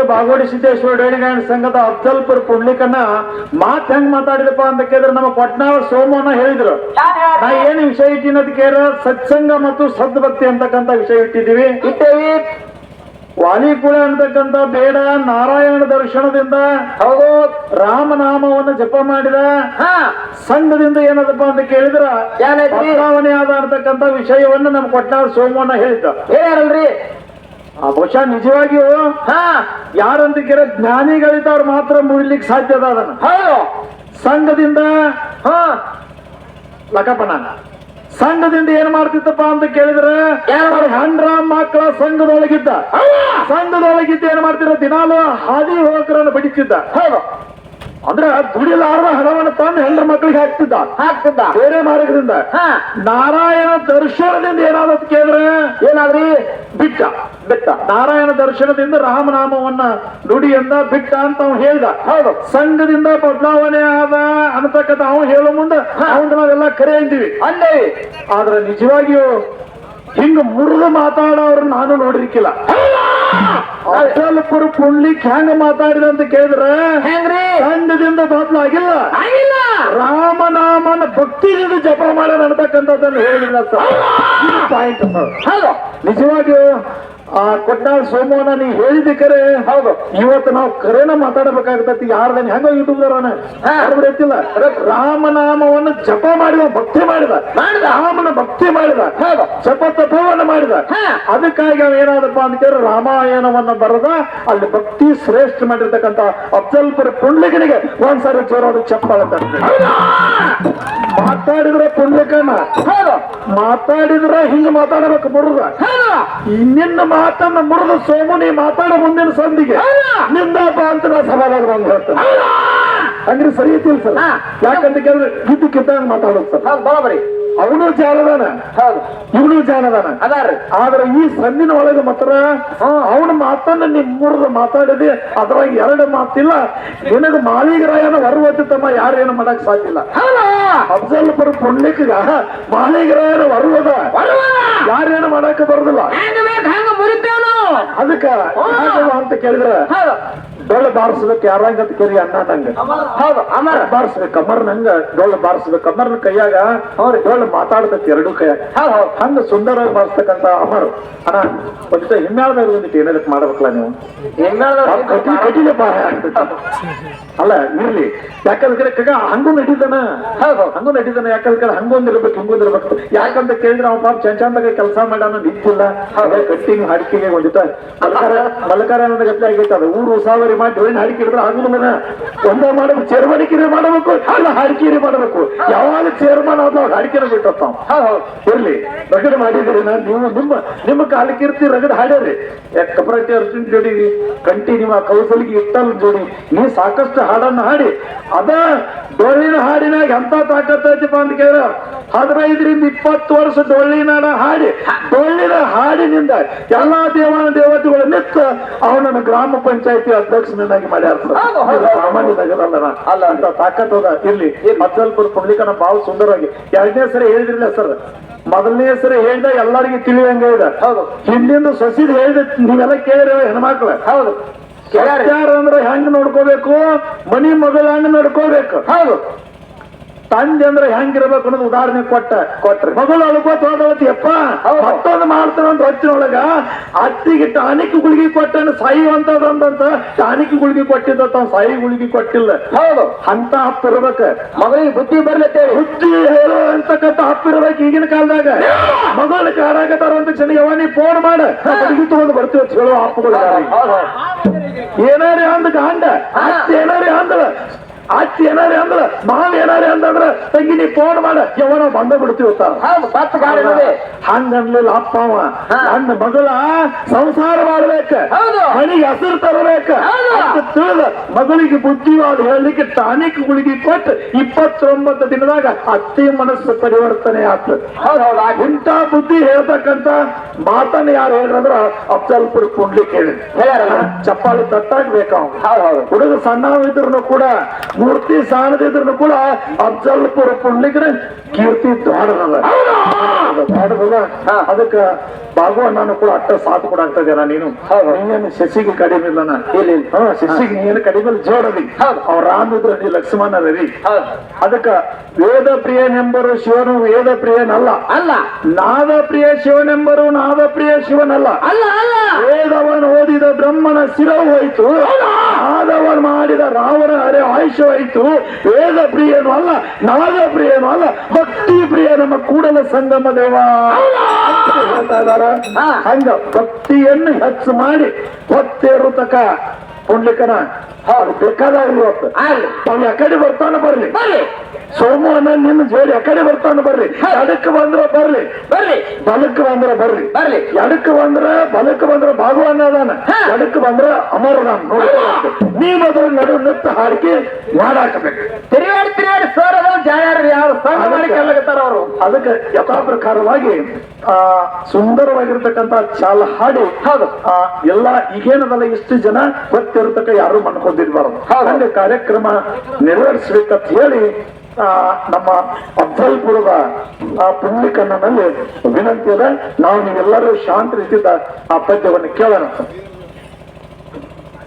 ಗ್ರಾಮದ ಬಾಗೋಡಿ ಸಿದ್ದೇಶ್ವರ ಡೇಣಿಗಾಯಣ ಸಂಘದ ಅಫ್ಜಲ್ಪುರ್ ಪುಂಡ್ಲಿಕನ್ನ ಮಾತ್ ಹೆಂಗ್ ಮಾತಾಡಿದಪ್ಪ ಅಂತ ಕೇಳಿದ್ರೆ ನಮ್ಮ ಪಟ್ನಾಳ ಸೋಮವನ್ನ ಹೇಳಿದ್ರು. ನಾ ಏನು ವಿಷಯ ಇಟ್ಟಿನ ಕೇಳ ಸತ್ಸಂಗ ಮತ್ತು ಸದ್ಭಕ್ತಿ ಅಂತಕ್ಕಂತ ವಿಷಯ ಇಟ್ಟಿದ್ದೀವಿ. ಇಟ್ಟೇವಿ. ವಾಲಿಕುಳ ಅಂತಕ್ಕಂತ ಬೇಡ ನಾರಾಯಣ ದರ್ಶನದಿಂದ ಹೌದು. ರಾಮನಾಮವನ್ನು ಜಪ ಮಾಡಿದ. ಹಾ. ಸಂಘದಿಂದ ಏನದಪ್ಪ ಅಂತ ಕೇಳಿದ್ರ ಬದಲಾವಣೆ ಆದ ಅಂತಕ್ಕಂತ ವಿಷಯವನ್ನ ನಮ್ಮ ಕೊಟ್ಟಾರ ಸೋಮವನ್ನ ಹೇಳಿದ್ದ. ಹೇಳ್ಯಾರಲ್ರಿ? ಬಹುಶಃ ನಿಜವಾಗಿಯೂ ಹಾ. ಯಾರಂತ ಕೇಳ ಜ್ಞಾನಿಗಳಿದ್ದವ್ರು ಮಾತ್ರ ಮುಗಿಲಿಕ್ಕೆ ಸಾಧ್ಯ ಅದ ಅದನ್ನ. ಹೌದು. ಸಂಘದಿಂದ ಹ. ಲಕಪಣ ಸಂಘದಿಂದ ಏನ್ ಮಾಡ್ತಿತ್ತಪ್ಪ ಅಂತ ಕೇಳಿದ್ರೆ ಹಂಡ್ರ ಮಕ್ಕಳ ಸಂಘದೊಳಗಿದ್ದ. ಸಂಘದೊಳಗಿದ್ದ ಏನ್ ಮಾಡ್ತಿರ ದಿನಾಲು ಹಾದಿ ಹೋಗಕರನ್ನು ಬಡಿತಿದ್ದ ಹೌದು. ಅಂದ್ರೆ ದುಡಿಲಾರದ ಹಣವನ್ನು ತಂದು ಹೆಂಡ್ರ ಮಕ್ಕಳಿಗೆ ಹಾಕ್ತಿದ್ದ. ಹಾಕ್ತಿದ್ದ. ಬೇರೆ ಮಾರ್ಗದಿಂದ. ಹಾ. ನಾರಾಯಣ ದರ್ಶನದಿಂದ ಏನಾದ ಕೇಳಿದ್ರೆ? ಏನಾದ್ರಿ? ಬಿಟ್ಟ. ಬಿಟ್ಟ. ನಾರಾಯಣ ದರ್ಶನದಿಂದ ರಾಮನಾಮವನ್ನ ನುಡಿಯಿಂದ ಬಿಟ್ಟ ಅಂತ ಅವ್ನು ಹೇಳ್ದ. ಹೌದು. ಸಂಘದಿಂದ ಬದಲಾವಣೆ ಆದ ಅನ್ನತಕ್ಕಂಥ ಅವನು ಹೇಳೋ ಮುಂದೆ ಅವನ್ ನಾವೆಲ್ಲ ಕರೆ ಅಂತೀವಿ. ಅಲ್ಲೇ ಆದ್ರೆ ನಿಜವಾಗಿಯೂ ಹಿಂಗ ಮುರಿದು ಮಾತಾಡೋರು ನಾನು ನೋಡಿರ್ಕಿಲ್ಲ. ಅಫಜಲ್ಪುರ ಪುಂಡ್ಲಿಕ್ ಹೆಂಗ್ ಮಾತಾಡಿದ ಅಂತ ಕೇಳಿದ್ರೆ ಹೆಂಗ್ರಿ? ಸಂಘದಿಂದ ಬದಲಾಗಿಲ್ಲ ಆಗಿಲ್ಲ. ರಾಮನಾಮನ ಭಕ್ತಿಯಿಂದ ಜಪ ಮಾಡ್ಯಾನ ನಡತಕ್ಕಂಥದ್ದನ್ನು ಹೇಳಿಲ್ಲ ಸರ್. ಪಾಯಿಂಟ್ ಸರ್ ನಿಜವಾಗಿಯೂ ಆ ಕೊಟ್ಟ ಸೋಮವನ್ನ ನೀ ಹೇಳಿದ ಕರೆ? ಹೌದು. ಇವತ್ತು ನಾವು ಕರೆನ ಮಾತಾಡಬೇಕಾಗತ್ತೆ ಯಾರ್ದನ್ ಹೆಂಗ ಯೂಟ್ಯೂಬ್ದಾರನ ಹಾ. ಗೊತ್ತಿಲ್ಲ ರಾಮನಾಮವನ್ನು ಜಪ ಮಾಡಿದ ಭಕ್ತಿ ಮಾಡಿದ. ಮಾಡಿದ. ರಾಮನ ಭಕ್ತಿ ಮಾಡಿದ. ಹೌದು. ಜಪ ತಪವನ್ನು ಮಾಡಿದ. ಅದಕ್ಕಾಗಿ ಅವ ಏನಾದಪ್ಪ ಅಂತ ಕೇಳಿ ರಾಮಾಯಣವನ್ನ ಬರೆದ ಅಲ್ಲಿ ಭಕ್ತಿ ಶ್ರೇಷ್ಠ ಮಾಡಿರ್ತಕ್ಕಂತ ಅಫ್ಜಲ್ಪುರ ಪುಂಡ್ಲಿಗನಿಗೆ ಒಂದ್ಸರಿ ಜೋರಾದ ಚಪ್ಪಾಳೆ ಮಾತಾಡಿದ್ರೆ ಪುಂಡ್ಲಿಕನ ಮಾತಾಡಿದ್ರೆ ಹಿಂಗ ಮಾತಾಡಬೇಕು ಮುರುಗ ಇನ್ನಿನ್ನ ನಿನ್ನ ಮಾತನ್ನ ಮುರಿದು ನೀ ಮಾತಾಡ ಮುಂದಿನ ಸಂದಿಗೆ. ನಿಂದಪ್ಪ ಅಂತ ನಾ ಸವಾಲಾಗ ಬಂದು ಹಂಗ್ರಿ ಸರಿ ಐತಿ ಸರ್. ಯಾಕಂತ ಕೇಳಿದ್ರೆ ಕಿದ್ದು ಕಿದ್ದಂಗ ಮಾತಾಡೋದು ಸರ್. ಹೌದು ಬರೋಬರಿ ಅವನು ಜಾನದಾನ ಹೌದು. ಇವನು ಜಾನದಾನ ಅದಾರ ಆದ್ರೆ ಈ ಸಂದಿನ ಒಳಗೆ ಮಾತ್ರ ಅವನ ಮಾತನ್ನ ನಿಮ್ ಮುರಿದು ಮಾತಾಡಿದೆ ಅದ್ರಾಗ ಎರಡು ಮಾತಿಲ್ಲ. ನಿನಗ ಮಾಳಿಗರಾಯನ ಹೊರವತ್ತಿತ್ತಮ್ಮ ಯಾರೇನು ಮಾಡಕ್ ಸಾಧ್ಯ ಇಲ್ಲ. ಹೌದು ಅಫ್ಜಲ್ಪುರ ಪುಣ್ಯಕ್ಕ ಮಾಳಿಗರಾಯನ ಹೊರವದ ಯಾರೇನು ಮಾಡಕ್ ಬರೋದಿಲ್ಲ ಹೆಂಗ ಬೇಕು ಹೌದು ಬಾರಿಸ್ಬೇಕು ಯಾರಂಗ ಅಂತ ಕೇಳಿ ಅಣ್ಣ ನಂಗ. ಹೌದು ಅಮರ. ಬಾರಿಸ್ಬೇಕು ಅಮರ್ ನಂಗ ಡೊಳ್ಳ ಬಾರಿಸ್ಬೇಕು. ಕಮ್ಮರ್ನ ಕೈಯಾಗ ಅವ್ರ ಡೊಳ್ಳ ಮಾತಾಡ್ಬೇಕು ಎರಡು ಕೈಯಾಗ. ಹಂಗ ಸುಂದರವಾಗಿ ಬಾರಿಸ್ತಕ್ಕಂತ ಅಮರ್. ಅಣ್ಣ ಒಂದಿಷ್ಟ ಹಿಮ್ಮಾಳ್ದಾಗ ಒಂದಿಟ್ಟು ಏನಾದ್ರು ಮಾಡ್ಬೇಕಲ್ಲ ನೀವು? ಕಟಿಲೆ. ಅಲ್ಲ ಇರ್ಲಿ. ಯಾಕಂದ್ರೆ ಕಗ ಹಂಗೂ ನಡೀತಾನ ಹೌದು. ಹಂಗೂ ನಡೀತಾನ ಯಾಕಂದ್ರೆ ಹಂಗೊಂದಿರ್ಬೇಕು ಹಿಂಗೊಂದಿರ್ಬೇಕು ಯಾಕಂತ ಕೇಳಿದ್ರೆ ಅವ್ನ ಪಾಪ ಚಂದ ಚಂದಾಗ ಕೆಲಸ ಮಾಡೋಣ ನಿಂತಿಲ್ಲ. ಕಟ್ಟಿಂಗ್ ಹಡಿಕೆಗೆ ಒಂದಿಟ ಮಲಕಾರ ಮಲಕಾರ ಅನ್ನೋದು ಗತಿ ಆಗೈತೆ. ಅದು ಊರು ಉಸಾವರಿ ಮಾಡಿ ಹಾಡಿಕಿಡಿದ್ರೆ ಹಾಡಿಕೆ ಹಿಡಿದ್ರೆ ಆಗುದಿಲ್ಲ ಒಂದೇ ಮಾಡಬೇಕು ಮಾಡಬೇಕು ಅಲ್ಲ ಹಾಡಿಕೆರಿ ಮಾಡಬೇಕು. ಯಾವಾಗ ಚೇರ್ಮನ್ ಆದ ಹಾಡಿಕೆನ ಬಿಟ್ಟಪ್ಪ ಇರ್ಲಿ, ರಗಡ್ ಮಾಡಿದಿರಿ ನಾನು. ನೀವು ನಿಮ್ಮ ನಿಮ್ಮ ಕಾಲಕ್ಕಿರ್ತಿ ರಗಡ್ ಹಾಡ್ಯಾರಿ ಯಾಕೆ ಅರ್ಜುನ್ ಜೋಡಿ ಕಂಟಿ ನಿಮ್ಮ ಕೌಸಲಿಗೆ ಇಟ್ಟಲ್ ಜೋಡಿ, ನೀ ಸಾಕಷ್ಟು ಹಾಡನ್ನ ಹಾಡಿ. ಅದ ಡೊಳ್ಳಿನ ಹಾಡಿನಾಗ ಎಂತ ತಾಕತ್ತೈತಿಪ್ಪ ಅಂತ ಕೇಳ ಹದಿನೈದರಿಂದ ಇಪ್ಪತ್ತು ವರ್ಷ ಡೊಳ್ಳಿನ ಹಾಡ ಹಾಡಿ ಡೊಳ್ಳಿನ ಹಾಡಿನಿಂದ ಎಲ್ಲಾ ದೇವಾನ ದೇವತೆಗಳು ನಿತ್ತ ಅವನನ್ನು ಗ್ರಾಮ ಪಂಚಾಯತಿ ಅಧ್ಯಕ್ಷನಾಗಿ ಮಾಡ್ಯಾರ ಸರ್. ಹೌದು, ಹೌದು, ಸಾಮಾನ್ಯ ನಗರಲ್ಲ ನಾ. ಅಲ್ಲ. ಅಂತ ತಾಕತ್ ಹೋದ. ಇರ್ಲಿ ಮದ್ದಲ್ಪುರ ಪುಂಡ್ಲಿಕನ ಬಹಳ ಸುಂದರವಾಗಿ. ಎರಡನೇ ಸರಿ ಹೇಳಿದ್ರಿಲ್ಲ ಸರ್. ಮೊದಲನೇ ಸರಿ ಹೇಳ್ದ ಎಲ್ಲರಿಗೆ ತಿಳಿಯಂಗ ಇದೆ. ಹೌದು. ಹಿಂದಿಂದ ಸೊಸಿದ್ ಹೇಳ್ದ ನೀವೆಲ್ಲ ಕೇಳಿರ ಹೆಣ್ಮಕ್ಳು. ಹೌದು. ಯಾರಂದ್ರೆ ಅಂದ್ರೆ ಹೆಂಗ್ ನೋಡ್ಕೋಬೇಕು ಮನಿ ಮಗಳ ಹಂಗ್ ನೋಡ್ಕೋಬೇಕು. ಹೌದು. ತಂದೆ ಅಂದ್ರೆ ಹೆಂಗಿರ್ಬೇಕು ಅನ್ನೋದು ಉದಾಹರಣೆ ಕೊಟ್ಟ ಕೊಟ್ರಿ. ಮಗಳು ಅಳ್ಕೋತ ಹೋದವತ್ತಿ ಅಪ್ಪ ಹೌದು. ಮತ್ತೊಂದು ಮಾಡ್ತಾನ ಅಂತ ಹೊತ್ತಿನೊಳಗ ಅತ್ತಿಗೆ ಟಾನಿಕ್ ಗುಳಿಗೆ ಕೊಟ್ಟನ ಸಾಯುವಂತದಂತ ಟಾನಿಕ್ ಗುಳಿಗೆ ಕೊಟ್ಟಿದ್ದ ತಾವ್ ಸಾಯಿ ಗುಳಿಗೆ ಕೊಟ್ಟಿಲ್ಲ. ಹೌದು. ಅಂತ ಹಪ್ಪ ಇರ್ಬೇಕ. ಮಗಳಿಗೆ ಬುದ್ಧಿ ಬರ್ಲತ್ತೆ? ಬುದ್ಧಿ ಹೇಳೋ ಅಂತಕ್ಕಂಥ ಹಪ್ಪ ಇರ್ಬೇಕು ಈಗಿನ ಕಾಲದಾಗ. ಮಗಳ ಕಾರಾಗತಾರ ಅಂತ ಜನ ನೀ ಫೋನ್ ಮಾಡ. ಬಡಿಗೆ ತಗೊಂಡು ಬರ್ತೀವಿ ಅಂತ ಹೇಳೋ ಹಪ್ಪುಗಳು ಏನಾರೇ ಅಂದ ಗಾಂಡ ಏನಾರೇ ಅಂದಳ ಅತ್ತಿ ಏನಾರೇ ಅಂದ್ರೆ ಮಾವ ಏನಾರೇ ಅಂದ್ರ ತಂಗಿ ನೀ ಫೋನ್ ಮಾಡ ಯವನ ಬಂದ ಬಿಡ್ತೀವಿ ಹಂಗ ಅನ್ಲಿಲ್ಲ ಅಪ್ಪ ಅವ ನನ್ನ ಮಗಳ ಸಂಸಾರ ಮಾಡ್ಬೇಕ. ಮನೆಗೆ ಹೆಸರು ತರಬೇಕ. ತಿಳಿದ ಮಗಳಿಗೆ ಬುದ್ಧಿವಾದ ಹೇಳಲಿಕ್ಕೆ ಟಾನಿಕ್ ಗುಳಿಗೆ ಕೊಟ್ಟು ಇಪ್ಪತ್ತೊಂಬತ್ತು ದಿನದಾಗ ಅತ್ತಿ ಮನಸ್ಸು ಪರಿವರ್ತನೆ ಆಗ್ತದೆ ಹೌದು ಹೌದು ಆಗಿ ಇಂಥ ಬುದ್ಧಿ ಹೇಳ್ತಕ್ಕಂತ ಮಾತನ್ನ ಯಾರು ಹೇಳಿದ್ರ ಅಫ್ಜಲ್ಪುರ ಪುಂಡ್ಲಿಕ್ ಹೇಳಿ ಹೇಳ್ಯಾರಲ್ಲ? ಚಪ್ಪಾಳಿ ತಟ್ಟಾಗ್ಬೇಕು ಅವ್ನು ಹುಡುಗ ಸಣ್ಣ ಇದ್ರು ಕೂಡ ಮೂರ್ತಿ ಸಾಣದಿದ್ರು ಕೂಡ ಅಫಲ್ಪುರ ಪುಣ್ಲಿಕ್ರ ಕೀರ್ತಿ ದಾಡದಲ್ಲ ದಾಡದಲ್ಲ ಅದಕ್ಕ ಭಾಗವನ್ನ ಕೂಡ ಅಟ್ಟ ಸಾಥ್ ಕೂಡ ಆಗ್ತದೇನ ನೀನು ನೀನೇನು ಶಶಿಗೆ ಕಡಿಮೆ ಇಲ್ಲನ? ಇಲ್ಲ. ಹಾ ಶಶಿಗೆ ನೀನು ಕಡಿಮೆ ಜೋಡದಿ. ಅವ್ರ ರಾಮ್ ಇದ್ರ ನೀ ಲಕ್ಷ್ಮಣ ರವಿ ಅದಕ್ಕ ವೇದ ಪ್ರಿಯನೆಂಬರು ಶಿವನು ವೇದ ಪ್ರಿಯನಲ್ಲ. ಅಲ್ಲ. ನಾದ ಪ್ರಿಯ ಶಿವನೆಂಬರು ನಾದ ಪ್ರಿಯ ಶಿವನಲ್ಲ. ಅಲ್ಲ ಅಲ್ಲ. ವೇದವನು ಓದಿದ ಬ್ರಹ್ಮನ ಶಿರವು ಹೋಯ್ತು. ನಾದವನ್ ಮಾಡಿದ ರಾವಣ ಅರೆ ವೇದ ಪ್ರಿಯನು ಅಲ್ಲ ನಾದ ಪ್ರಿಯನು ಅಲ್ಲ ಭಕ್ತಿ ಪ್ರಿಯ ನಮ್ಮ ಕೂಡಲ ಸಂಗಮ ದೇವ. ಹಂಗ ಭಕ್ತಿಯನ್ನು ಹೆಚ್ಚು ಮಾಡಿ ಪುಂಡ್ಲಿಕನ ಅವ್ರು ಹೌದು ಬೇಕಾದಾಗ ಆಗ್ಲಿ. ಅವ್ನು ಯಾಕಡೆ ಬರ್ತಾನೆ ಬರ್ಲಿ. ಬರ್ರಿ ಸೋಮವಾರ ನಿನ್ನ ಜೋಡಿ ಯಾಕಡೆ ಬರ್ತಾನೆ ಬರ್ಲಿ. ಎಡಕ್ಕೆ ಬಂದ್ರ ಬರ್ಲಿ. ಬರ್ರಿ ಬಲಕ್ಕೆ ಬಂದ್ರ ಬರ್ರಿ ಬರ್ಲಿ. ಎಡಕ್ಕೆ ಬಂದ್ರ ಬಲಕ್ಕೆ ಬಂದ್ರ ಭಾಗವನ್ನ ಅದಾನ. ಎಡಕ್ಕೆ ಬಂದ್ರ ಅಮರದಾನ ನೋಡಿ. ನೀ ಅದ್ರ ನಡು ನಿತ್ತ ಹಾಡಿಕೆ ಮಾಡಾಕಬೇಕು. ತಿರುಗಾಡಿ ಯಾರು ಮಾಡಿ ಕಲ್ಲಗತ್ತಾರ ಅವರು? ಅದಕ್ಕೆ ಯಥಾ ಪ್ರಕಾರವಾಗಿ ಆ ಸುಂದರವಾಗಿರ್ತಕ್ಕಂತ ಚಾಲ ಹಾಡು ಹೌದು. ಆ ಎಲ್ಲ ಈಗೇನದಲ್ಲ ಇಷ್ಟು ಜನ ಗೊತ್ತಿರತಕ್ಕ ಯಾರು ಮನ್ಕೊಂಡಿರ್ಬಾರ್ದು. ಹಾಗೆ ಕಾರ್ಯಕ್ರಮ ನೆರವೇರಿಸ್ಬೇಕಂತ ಹೇಳಿ ಆ ನಮ್ಮ ಅಫಲ್ಪುರದ ಆ ಪುಣ್ಯಕಣ್ಣನಲ್ಲಿ ವಿನಂತಿ ಅದ ನಾವು ನೀವೆಲ್ಲರೂ ಶಾಂತ ರೀತಿಯಿಂದ ಆ ಪದ್ಯವನ್ನು ಕೇಳೋಣ.